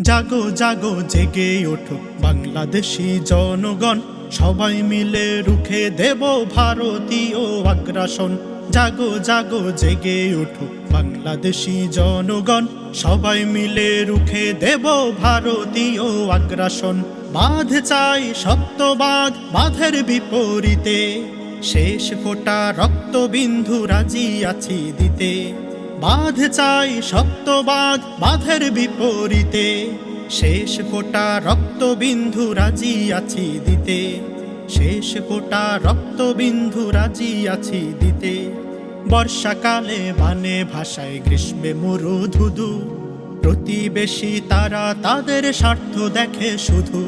জাগো জাগো, জেগে ওঠো বাংলাদেশি জনগণ। সবাই মিলে রুখে দেব ভারতীয় আগ্রাসন। জাগো জাগো, জেগে ওঠো বাংলাদেশি জনগণ। সবাই মিলে রুখে দেব ভারতীয় আগ্রাসন। বাঁধ চাই সপ্তবাদ বাঁধের বিপরীতে। শেষ ফোটা রক্তবিন্দু রাজি আছি দিতে। বাঁধ চাই সপ্তবাদ বাঁধের বিপরীতে। শেষ ফোটা রক্তবিন্দু রাজি আছি দিতে। শেষ ফোটা রক্তবিন্দু রাজি আছি দিতে। বর্ষাকালে বানে ভাষায় গ্রীষ্মে মরু ধুধু। প্রতিবেশী তারা তাদের স্বার্থ দেখে শুধু।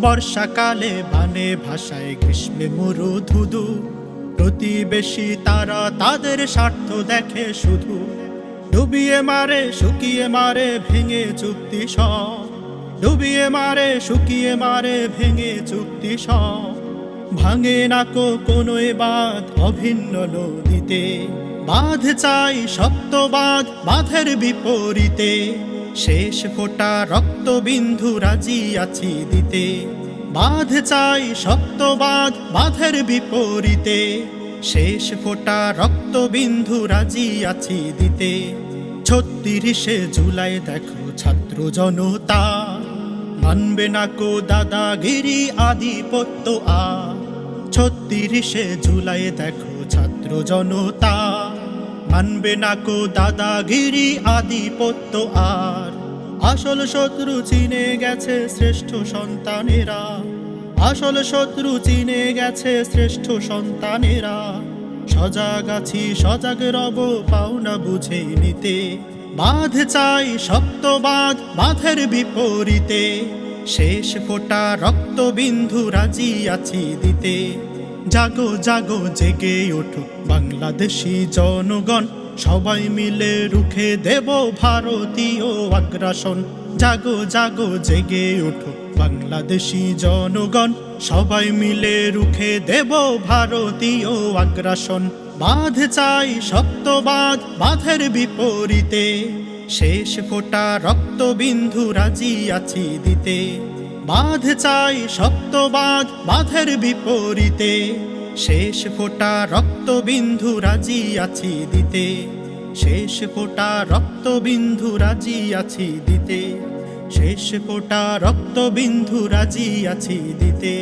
বর্ষাকালে বানে ভাষায় গ্রীষ্মে মরু ধুধু। প্রতিবেশী তারা তাদের স্বার্থ দেখে শুধু। ডুবিয়ে মারে, শুকিয়ে মারে, ভেঙে চুক্তি সব। ডুবিয়ে মারে, শুকিয়ে মারে, ভেঙে চুক্তি সব। ভাঙে না কো কোনো বাঁধ অভিন্ন নদীতে। বাঁধ চাই সপ্তবাদ বাঁধের বিপরীতে। শেষ ফোটা রক্তবিন্দু রাজি আছি দিতে। বাঁধ চাই শক্ত বাঁধ, বাঁধের বিপরীতে। শেষ ফোটা রক্তবিন্দু রাজি আছি দিতে। ছত্রিশে জুলাই দেখো ছাত্র জনতা। মানবে না কো দাদাগিরি আধিপত্য আ ছত্রিশে জুলাই দেখো ছাত্র জনতা। মানবে না কো দাদাগিরি আধিপত্য আর। আসল শত্রু চিনে গেছে শ্রেষ্ঠ সন্তানেরা। আসল শত্রু চিনে গেছে শ্রেষ্ঠ সন্তানেরা। সজাগ আছি, সজাগ রব, পাওনা বুঝে নিতে। বাঁধ চাই সপ্তবাদ বাঁধের বিপরীতে। শেষ ফোটা রক্তবিন্দু রাজি আছি দিতে। জাগো জাগো, জেগে ওঠো বাংলাদেশি জনগণ। সবাই মিলে রুখে দেব ভারতীয় আগ্রাসন। জাগো জাগো, জেগে ওঠো বাংলাদেশি জনগণ। সবাই মিলে রুখে দেব ভারতীয় আগ্রাসন। বাঁধ চাই সপ্তবাদ বাঁধের বিপরীতে। শেষ ফোটা রক্তবিন্দু রাজি আছি দিতে। বাঁধ চাই সপ্তবাদ বাঁধের বিপরীতে। শেষ ফোটা রক্তবিন্দু রাজি আছি দিতে। শেষ ফোটা রক্তবিন্দু রাজি আছি দিতে। শেষ ফোটা রক্তবিন্দু রাজি আছি দিতে।